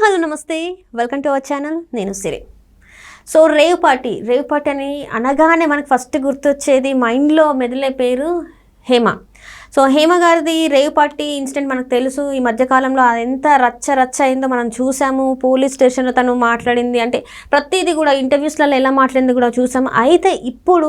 Hello నమస్తే. Welcome to our channel నేను Siri. So rave party. Rave party అని అనగానే మనకు ఫస్ట్ గుర్తొచ్చేది మైండ్లో మెదిలే పేరు హేమ. సో హేమ గారిది రేవ్ పార్టీ ఇన్సిడెంట్ మనకు తెలుసు. ఈ మధ్యకాలంలో అది ఎంత రచ్చ రచ్చ అయిందో మనం చూసాము. పోలీస్ స్టేషన్లో తను మాట్లాడింది. అంటే ప్రతిదీ కూడా ఇంటర్వ్యూస్లలో ఎలా మాట్లాడింది కూడా చూసాము. అయితే ఇప్పుడు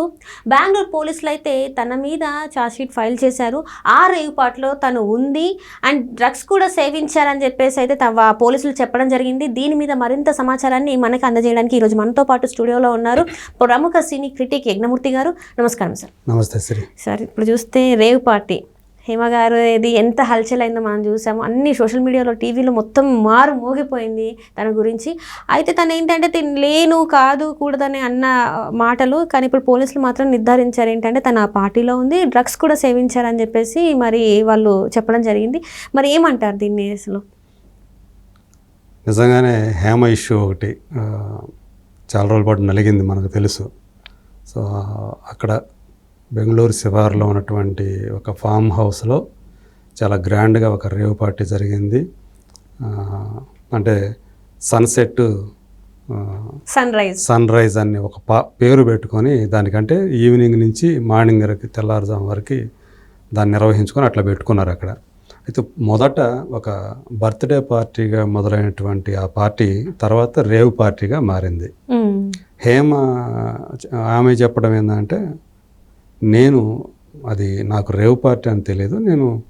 బెంగళూరు పోలీసులు అయితే తన మీద ఛార్జ్షీట్ ఫైల్ చేశారు. ఆ రేవ్ పార్టీలో తను ఉంది. అండ్ డ్రగ్స్ కూడా సేవించారని చెప్పేసి అయితే పోలీసులు చెప్పడం జరిగింది. దీని మీద మరింత సమాచారాన్ని మనకి అందజేయడానికి ఈరోజు మనతో పాటు స్టూడియోలో ఉన్నారు ప్రముఖ సినీ క్రిటిక్ యజ్ఞమూర్తి గారు. నమస్కారం సార్. నమస్తే శ్రీ సార్ ఇప్పుడు చూస్తే రేవ్ పార్టీ. హేమ గారు ఇది ఎంత హల్చల్ అయిందో మనం చూసాము. అన్ని సోషల్ మీడియాలో టీవీలో మొత్తం మారు మోగిపోయింది తన గురించి. అయితే తను ఏంటంటే తిన్ లేను కాదు కూడదని అన్న మాటలు కానీ ఇప్పుడు పోలీసులు మాత్రం నిర్ధారించారు. ఏంటంటే తన పార్టీలో ఉంది డ్రగ్స్ కూడా సేవించారని చెప్పేసి మరి వాళ్ళు చెప్పడం జరిగింది. మరి ఏమంటారు దీన్ని అసలు? నిజంగానే హేమ ఇష్యూ ఒకటి చాలా రోజుల పాటు నలిగింది మనకు తెలుసు. సో అక్కడ బెంగళూరు శివారులో ఉన్నటువంటి ఒక ఫామ్ హౌస్లో చాలా గ్రాండ్గా ఒక రేవ్ పార్టీ జరిగింది. అంటే sunset sunrise. Sunrise అని ఒక పా పేరు పెట్టుకొని దానికంటే ఈవినింగ్ నుంచి మార్నింగ్ వరకు తెల్లారుజాము వరకు దాన్ని నిర్వహించుకొని అట్లా పెట్టుకున్నారు అక్కడ. అయితే మొదట ఒక బర్త్డే పార్టీగా మొదలైనటువంటి ఆ పార్టీ తర్వాత రేవ్ పార్టీగా మారింది. హేమ ఆమె చెప్పడం ఏంటంటే నేను అది నాకు రేవ్ పార్టీ అని తెలియదు నేను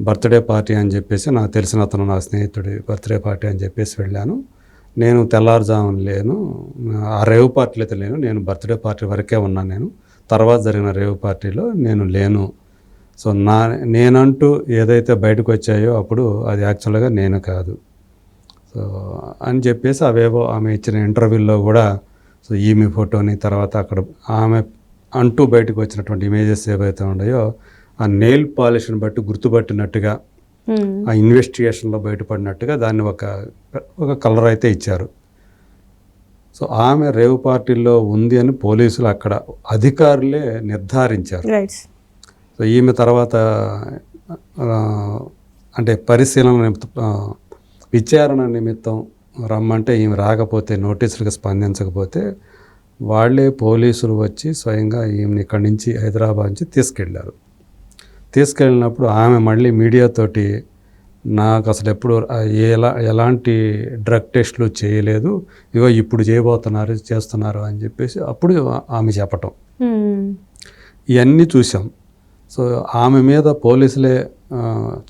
బర్త్డే పార్టీ అని చెప్పేసి నాకు తెలిసిన అతను నా స్నేహితుడి బర్త్డే పార్టీ అని చెప్పేసి వెళ్ళాను. నేను తెల్లారుజామున లేను ఆ రేవ్ పార్టీలో అయితే లేను నేను బర్త్డే పార్టీ వరకే ఉన్నాను నేను. తర్వాత జరిగిన రేవ్ పార్టీలో నేను లేను. సో నా నేనంటూ ఏదైతే బయటకు వచ్చాయో అప్పుడు అది యాక్చువల్గా నేను కాదు. సో అని చెప్పేసి అవేవో ఆమె ఇచ్చిన ఇంటర్వ్యూల్లో కూడా సో ఈమె ఫోటోని తర్వాత అక్కడ ఆమె అంటూ బయటకు వచ్చినటువంటి ఇమేజెస్ ఏవైతే ఉన్నాయో ఆ నెయిల్ పాలిష్ని బట్టి గుర్తుపట్టినట్టుగా ఆ ఇన్వెస్టిగేషన్లో బయటపడినట్టుగా దాన్ని ఒక ఒక కలర్ అయితే ఇచ్చారు. సో ఆమె రేవ్ పార్టీలో ఉంది అని పోలీసులు అక్కడ అధికారులే నిర్ధారించారు. సో ఈమె తర్వాత అంటే పరిశీలన విచారణ నిమిత్తం రమ్మంటే ఈమె రాకపోతే నోటీసులకు స్పందించకపోతే వాళ్ళే పోలీసులు వచ్చి స్వయంగా ఈమెను ఇక్కడి నుంచి హైదరాబాద్ నుంచి తీసుకెళ్ళారు. తీసుకెళ్ళినప్పుడు ఆమె మళ్ళీ మీడియాతోటి నాకు అసలు ఎప్పుడు ఎలా ఎలాంటి డ్రగ్ టెస్ట్లు చేయలేదు. ఇగో ఇప్పుడు చేయబోతున్నారు చేస్తున్నారు అని చెప్పేసి అప్పుడు ఆమె చెప్పటం. ఇవన్నీ చూసాం సో ఆమె మీద పోలీసులే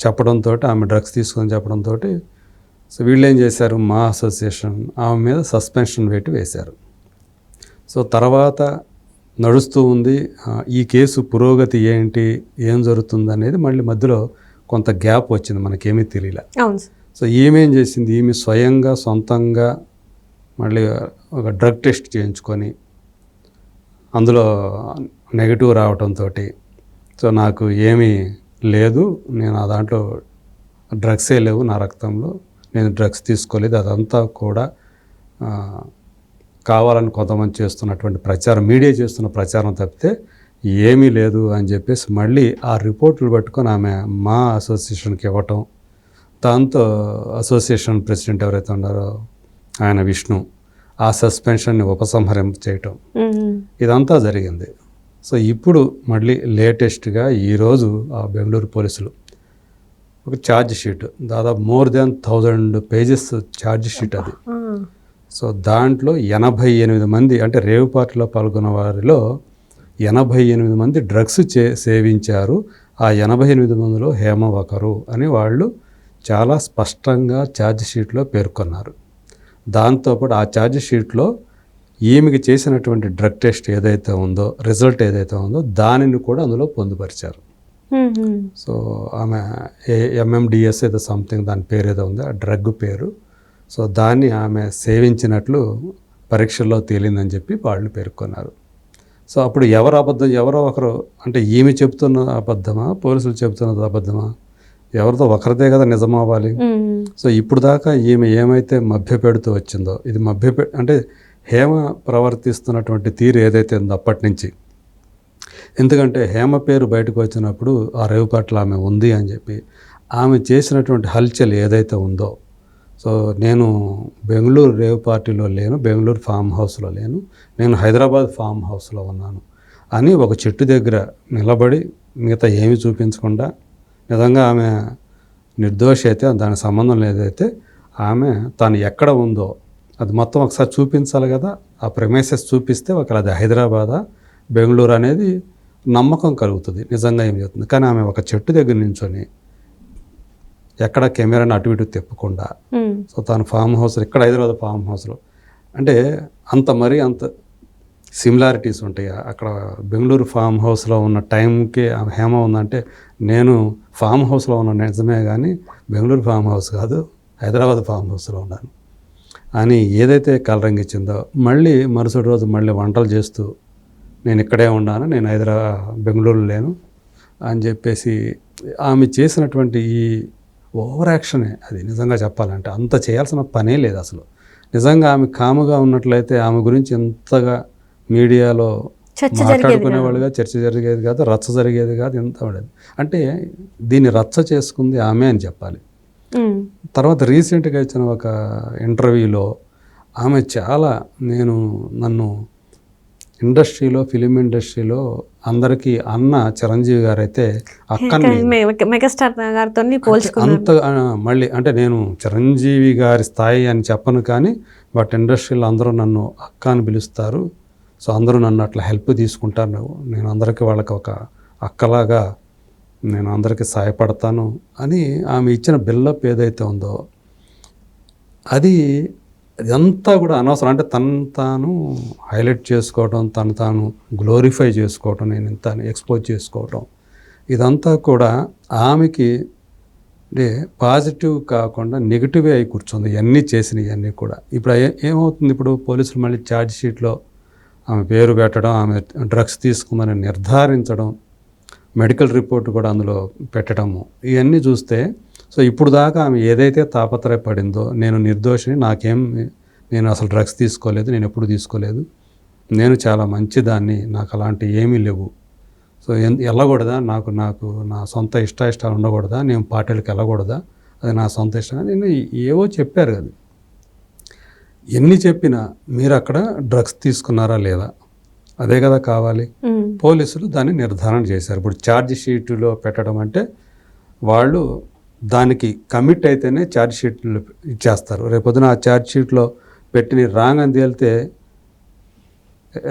చెప్పడంతో ఆమె డ్రగ్స్ తీసుకొని చెప్పడంతో సో వీళ్ళు ఏం చేశారు? మా అసోసియేషన్ ఆమె మీద సస్పెన్షన్ వేటు వేశారు. సో తర్వాత నడుస్తూ ఉంది. ఈ కేసు పురోగతి ఏంటి ఏం జరుగుతుంది అనేది మళ్ళీ మధ్యలో కొంత గ్యాప్ వచ్చింది మనకేమీ తెలియలే. సో ఈమెం చేసింది ఈమె స్వయంగా సొంతంగా మళ్ళీ ఒక డ్రగ్ టెస్ట్ చేయించుకొని అందులో నెగిటివ్ రావడంతో సో నాకు ఏమీ లేదు నేను ఆ దాంట్లో డ్రగ్సే లేవు నా రక్తంలో నేను డ్రగ్స్ తీసుకోలేదు అదంతా కూడా కావాలని కొంతమంది చేస్తున్నటువంటి ప్రచారం మీడియా చేస్తున్న ప్రచారం తప్పితే ఏమీ లేదు అని చెప్పేసి మళ్ళీ ఆ రిపోర్టులు పట్టుకొని ఆమె మా అసోసియేషన్కి ఇవ్వటం దాంతో అసోసియేషన్ ప్రెసిడెంట్ ఎవరైతే ఉన్నారో ఆయన విష్ణు ఆ సస్పెన్షన్ని ఉపసంహరింప చేయటం. ఇదంతా జరిగింది. సో ఇప్పుడు మళ్ళీ లేటెస్ట్గా ఈరోజు ఆ బెంగళూరు పోలీసులు ఒక ఛార్జ్ షీట్ దాదాపు more than thousand pages charge sheet అది. సో దాంట్లో ఎనభై ఎనిమిది మంది అంటే రేవ్ పార్టీలో పాల్గొన్న వారిలో ఎనభై ఎనిమిది మంది డ్రగ్స్ చే సేవించారు. ఆ ఎనభై ఎనిమిది మందిలో హేమ ఒకరు అని వాళ్ళు చాలా స్పష్టంగా ఛార్జ్ షీట్లో పేర్కొన్నారు. దాంతోపాటు ఆ ఛార్జ్ షీట్లో ఈమెకి చేసినటువంటి డ్రగ్ టెస్ట్ ఏదైతే ఉందో రిజల్ట్ ఏదైతే ఉందో దానిని కూడా అందులో పొందుపరిచారు. సో ఆమె ఎంఎండిఎస్ ఏదో సంథింగ్ దాని పేరు ఏదో ఉంది ఆ డ్రగ్ పేరు. సో దాన్ని ఆమె సేవించినట్లు పరీక్షల్లో తేలిందని చెప్పి వాళ్ళు పేర్కొన్నారు. సో అప్పుడు ఎవరు అబద్ధం ఎవరో ఒకరు అంటే ఈమె చెప్తున్న అబద్ధమా పోలీసులు చెప్తున్నది అబద్ధమా? ఎవరితో ఒకరిదే కదా నిజం అవ్వాలి. సో ఇప్పుడు దాకా ఈమె ఏమైతే మభ్య పెడుతూ వచ్చిందో ఇది మభ్య అంటే హేమ ప్రవర్తిస్తున్నటువంటి తీరు ఏదైతే ఉందో అప్పటి నుంచి. ఎందుకంటే హేమ పేరు బయటకు వచ్చినప్పుడు ఆ రేవు పట్ల ఆమె ఉంది అని చెప్పి ఆమె చేసినటువంటి హల్చల్ ఏదైతే ఉందో సో నేను బెంగళూరు రేవ్ పార్టీలో లేను బెంగళూరు ఫామ్ హౌస్లో లేను. నేను హైదరాబాద్ ఫామ్ హౌస్లో ఉన్నాను. అని ఒక చెట్టు దగ్గర నిలబడి మిగతా ఏమి చూపించకుండా నిజంగా ఆమె నిర్దోషి అయితే దానికి సంబంధం లేదైతే ఆమె తాను ఎక్కడ ఉందో అది మొత్తం ఒకసారి చూపించాలి కదా ఆ ప్రమేసెస్ చూపిస్తే ఒకవేళ అది హైదరాబాదా బెంగళూరు అనేది నమ్మకం కలుగుతుంది. నిజంగా ఏం చెప్తుంది కానీ ఆమె ఒక చెట్టు దగ్గర నించొని ఎక్కడ కెమెరాని అటు ఇటు తిప్పకుండా. సో తన ఫామ్ హౌస్ ఇక్కడ హైదరాబాద్ ఫామ్ హౌస్లో. అంటే అంత మరీ అంత సిమిలారిటీస్ ఉంటాయి? అక్కడ బెంగళూరు ఫామ్ హౌస్లో ఉన్న టైంకి హేమ ఉందంటే నేను ఫామ్ హౌస్లో ఉన్న నిజమే కానీ బెంగళూరు ఫామ్ హౌస్ కాదు హైదరాబాద్ ఫామ్ హౌస్లో ఉన్నాను. అని ఏదైతే కలరింగ్ ఇచ్చిందో మళ్ళీ మరుసటి రోజు మళ్ళీ వంటలు చేస్తూ నేను ఇక్కడే ఉన్నాను నేను హైదరాబాద్ బెంగళూరు లేను అని చెప్పేసి ఆమె చేసినటువంటి ఈ ఓవర్ యాక్షనే. అది నిజంగా చెప్పాలంటే అంత చేయాల్సిన పనే లేదు అసలు. నిజంగా ఆమె కాముగా ఉన్నట్లయితే ఆమె గురించి ఎంతగా మీడియాలో మాట్లాడుకునేవాళ్ళుగా చర్చ జరిగేది కాదు రచ్చ జరిగేది కాదు ఎంత ఉండేది. అంటే దీన్ని రచ్చ చేసుకుంది ఆమె అని చెప్పాలి. తర్వాత రీసెంట్గా ఇచ్చిన ఒక ఇంటర్వ్యూలో ఆమె చాలా నేను నన్ను ఇండస్ట్రీలో ఫిలిం ఇండస్ట్రీలో అందరికీ అన్న చిరంజీవి గారు అయితే మెగాస్టార్ గారితో అంత మళ్ళీ అంటే నేను చిరంజీవి గారి స్థాయి అని చెప్పను కానీ బట్ ఇండస్ట్రీలో అందరూ నన్ను అక్క అని పిలుస్తారు. సో అందరూ నన్ను అట్లా హెల్ప్ తీసుకుంటారు. నేను అందరికీ వాళ్ళకి ఒక అక్కలాగా నేను అందరికీ సహాయపడతాను అని ఆమె ఇచ్చిన బిల్డప్ ఏదైతే ఉందో అది ఇదంతా కూడా అనవసరం. అంటే తను తాను హైలైట్ చేసుకోవడం తను తాను గ్లోరిఫై చేసుకోవటం నేను ఇంత ఎక్స్పోజ్ చేసుకోవటం ఇదంతా కూడా ఆమెకి అంటే పాజిటివ్ కాకుండా నెగిటివే అయి కూర్చుంది. ఇవన్నీ చేసినవి అన్నీ కూడా. ఇప్పుడు ఏమవుతుంది ఇప్పుడు పోలీసులు మళ్ళీ ఛార్జ్ షీట్లో ఆమె పేరు పెట్టడం ఆమె డ్రగ్స్ తీసుకుందని నిర్ధారించడం మెడికల్ రిపోర్ట్ కూడా అందులో పెట్టడము ఇవన్నీ చూస్తే సో ఇప్పుడు దాకా ఆమె ఏదైతే తాపత్రయపడిందో నేను నిర్దోషిని నాకేం నేను అసలు డ్రగ్స్ తీసుకోలేదు నేను ఎప్పుడు తీసుకోలేదు. నేను చాలా మంచిదాన్ని నాకు అలాంటి ఏమీ లేవు. సో వెళ్ళకూడదా నాకు నాకు నా సొంత ఇష్ట ఇష్టాలు ఉండకూడదా? నేను పార్టీలకు వెళ్ళకూడదా అది నా సొంత ఇష్టం. నేను ఏవో చెప్పారు కదా ఎన్ని చెప్పినా మీరు అక్కడ డ్రగ్స్ తీసుకున్నారా లేదా? అదే కదా కావాలి. పోలీసులు దాన్ని నిర్ధారణ చేశారు. ఇప్పుడు ఛార్జ్ షీట్లో పెట్టడం అంటే వాళ్ళు దానికి కమిట్ అయితేనే ఛార్జ్ షీట్లు ఇచ్చేస్తారు. రేపొద్దున ఆ ఛార్జ్ షీట్లో పెట్టిన రాంగ్ అని తేలితే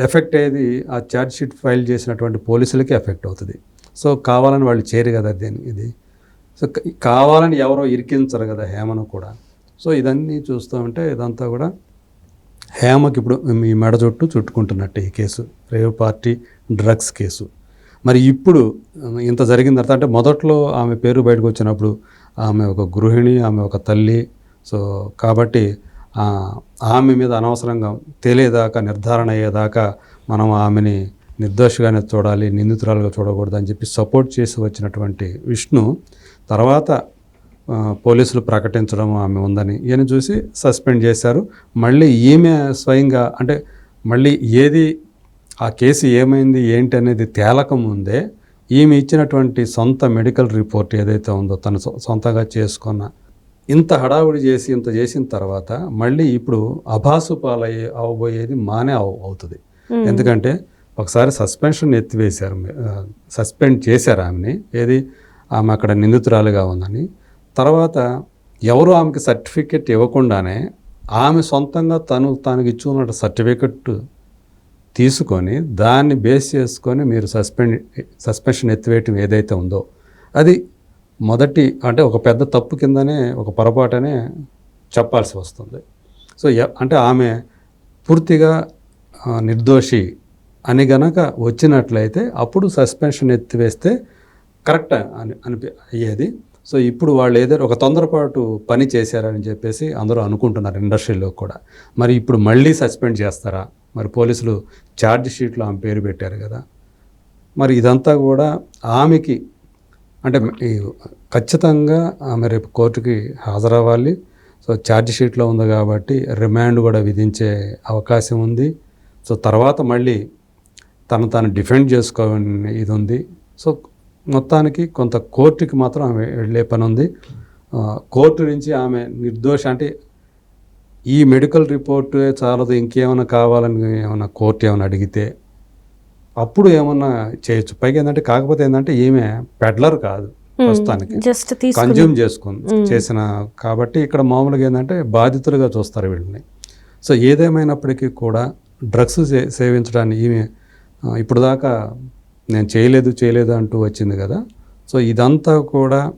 ఎఫెక్ట్ అయ్యేది ఆ ఛార్జ్ షీట్ ఫైల్ చేసినటువంటి పోలీసులకి ఎఫెక్ట్ అవుతుంది. సో కావాలని వాళ్ళు చేరు కదా దీని ఇది. సో కావాలని ఎవరో ఇరికించరు కదా హేమను కూడా. సో ఇదన్నీ చూస్తూ ఉంటే ఇదంతా కూడా హేమకి ఇప్పుడు మీ మెడ చుట్టూ చుట్టుకుంటున్నట్టు ఈ case. Rave party drugs case. మరి ఇప్పుడు ఇంత జరిగిన తర్వాత అంటే మొదట్లో ఆమె పేరు బయటకు వచ్చినప్పుడు ఆమె ఒక గృహిణి ఆమె ఒక తల్లి. సో కాబట్టి ఆమె మీద అనవసరంగా తెలియదాకా నిర్ధారణ అయ్యేదాకా మనం ఆమెని నిర్దోషిగానే చూడాలి నిందితురాలుగా చూడకూడదు అని చెప్పి సపోర్ట్ చేసి వచ్చినటువంటి విష్ణు తర్వాత పోలీసులు ప్రకటించడం ఆమె ఉందని ఈయన చూసి సస్పెండ్ చేశారు. మళ్ళీ ఈమె స్వయంగా అంటే మళ్ళీ ఏది ఆ కేసు ఏమైంది ఏంటి అనేది తేలక ముందే ఈమె ఇచ్చినటువంటి సొంత మెడికల్ రిపోర్ట్ ఏదైతే ఉందో తను సొంతంగా చేసుకున్న ఇంత హడావుడి చేసి ఇంత చేసిన తర్వాత మళ్ళీ ఇప్పుడు అభాసు పాలయ్యే అవబోయేది మానే అవ అవుతుంది. ఎందుకంటే ఒకసారి సస్పెన్షన్ ఎత్తివేశారు సస్పెండ్ చేశారు ఆమెని. ఏది? ఆమె అక్కడ నిందితురాలుగా ఉందని. తర్వాత ఎవరు ఆమెకి సర్టిఫికెట్ ఇవ్వకుండానే ఆమె సొంతంగా తను తనకి ఇచ్చుకున్న సర్టిఫికెట్ తీసుకొని దాన్ని బేస్ చేసుకొని మీరు సస్పెండ్ సస్పెన్షన్ ఎత్తివేయటం ఏదైతే ఉందో అది మొదటి అంటే ఒక పెద్ద తప్పు కిందనే ఒక పొరపాటనే చెప్పాల్సి వస్తుంది. సో అంటే ఆమె పూర్తిగా నిర్దోషి అని గనక వచ్చినట్లయితే అప్పుడు సస్పెన్షన్ ఎత్తివేస్తే కరెక్ట్ అని అనిపి అయ్యేది. సో ఇప్పుడు వాళ్ళు ఏదో ఒక తొందరపాటు పని చేశారని చెప్పేసి అందరూ అనుకుంటున్నారు ఇండస్ట్రీలో కూడా. మరి ఇప్పుడు మళ్ళీ సస్పెండ్ చేస్తారా? మరి పోలీసులు ఛార్జ్ షీట్లో ఆమె పేరు పెట్టారు కదా. మరి ఇదంతా కూడా ఆమెకి అంటే ఈ ఖచ్చితంగా ఆమె రేపు కోర్టుకి హాజరవ్వాలి. సో ఛార్జ్ షీట్లో ఉంది కాబట్టి రిమాండ్ కూడా విధించే అవకాశం ఉంది. సో తర్వాత మళ్ళీ తను తాను డిఫెండ్ చేసుకోవాలని ఇది ఉంది. సో మొత్తానికి కొంత కోర్టుకి మాత్రం ఆమె వెళ్ళే పని ఉంది. కోర్టు నుంచి ఆమె నిర్దోష అంటే ఈ మెడికల్ రిపోర్ట్ చాలదు ఇంకేమైనా కావాలని ఏమైనా కోర్టు ఏమైనా అడిగితే అప్పుడు ఏమన్నా చేయొచ్చు. పైగా ఏంటంటే కాకపోతే ఏంటంటే ఈమె పెడ్లర్ కాదు ప్రస్తుతానికి. కన్జ్యూమ్ చేసుకుంది చేసిన కాబట్టి ఇక్కడ మామూలుగా ఏంటంటే బాధితులుగా చూస్తారు వీళ్ళని. సో ఏదేమైనప్పటికీ కూడా డ్రగ్స్ సే- సేవించడాన్ని ఈమె ఇప్పుడు దాకా నేను చేయలేదు చేయలేదు అంటూ వచ్చింది కదా. సో ఇదంతా కూడా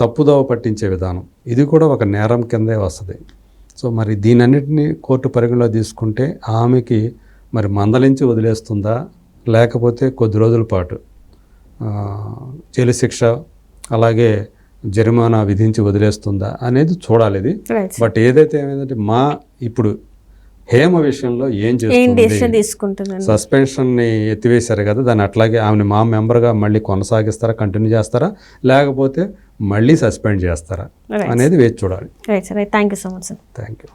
తప్పుదోవ పట్టించే విధానం. ఇది కూడా ఒక నేరం కిందే వస్తుంది. సో మరి దీనన్నిటిని కోర్టు పరిగణలో తీసుకుంటే ఆమెకి మరి మందలించి వదిలేస్తుందా? లేకపోతే కొద్ది రోజుల పాటు జైలు శిక్ష అలాగే జరిమానా విధించి వదిలేస్తుందా అనేది చూడాలి ఇది. బట్ ఏదైతే ఏమైందంటే మా ఇప్పుడు హేమ విషయంలో ఏం చేస్తుంది? తీసుకుంటున్నాను సస్పెన్షన్ని ఎత్తివేశారు కదా దాన్ని అట్లాగే ఆమెను మా మెంబర్గా మళ్ళీ కొనసాగిస్తారా కంటిన్యూ చేస్తారా? లేకపోతే మళ్ళీ సస్పెండ్ చేస్తారా అనేది వేచి చూడాలి. Right sir right thank you so much sir thank you